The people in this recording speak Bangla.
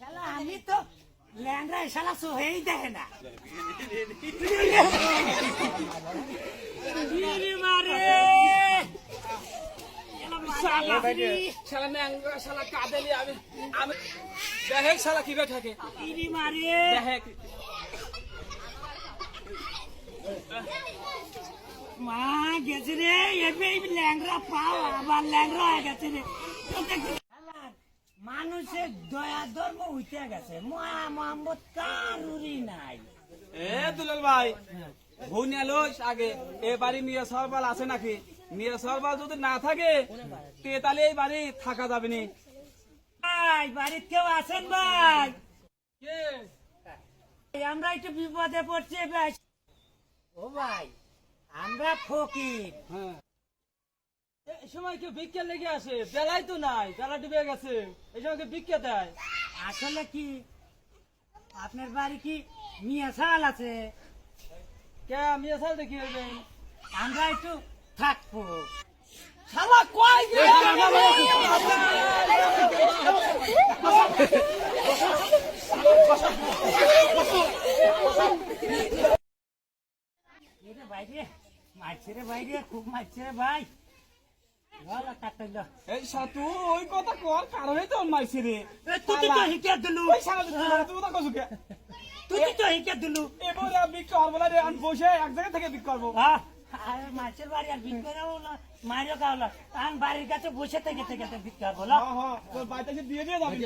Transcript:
শালা আমি তো ল্যাংড়া শালা সোহেই দেখে না। শালা কি থাকে? মা গেছে রে এবে ল্যাংরা পাও আবার ল্যাংরা হয়ে গেছে রে। মানুষের দয়া ধর্ম উঠে গেছে। মা মোহাম্মদ কারুরি নাই। এ দুলাল ভাই ভুনিয়া লোস আগে। এ বাড়ি মিয়া সরবাল আছে নাকি? মিয়া সরবাল যদি না থাকে তে তাহলে এই বাড়ি থাকা যাবে নি। ভাই বাড়িতে কেউ আছেন ভাই? আমরা একটু বিপদে পড়ছি ভাই ও ভাই আমরা ফকির। হ্যাঁ। এই সময় কেউ ভিক্ষা লেগে আসে বেলায় তো নাই বেলা ডুবে গেছে এই সময় কেউ ভিক্ষা দেয়। আসলে কি? আপনার বাড়ি কি মিয়া আছে? কে মিয়া সাল দেখি হইবেন আমরা একটু থাকব। শালা কয় বাইরে মারছে রে বাইরে খুব মারছে রে ভাই। এই সাতু ওই কথা কর কারণে তো মাইছে রে। তুই তো হিকে দিলু? ওই তুই কথা কসু কে? তুই তো হিকে দিলু? এবারে আমি না রে বসে এক জায়গা থেকে বিক্রি করব। আহ, আরে মাছের বাড়ি আর করেও না মারিও খাওয়ালো আমি বাড়ির কাছে বসে থেকে থেকে বিক্রি করব না হ্যাঁ হ্যাঁ তোর বাড়িতে এসে দিয়ে দিয়ে যাবি।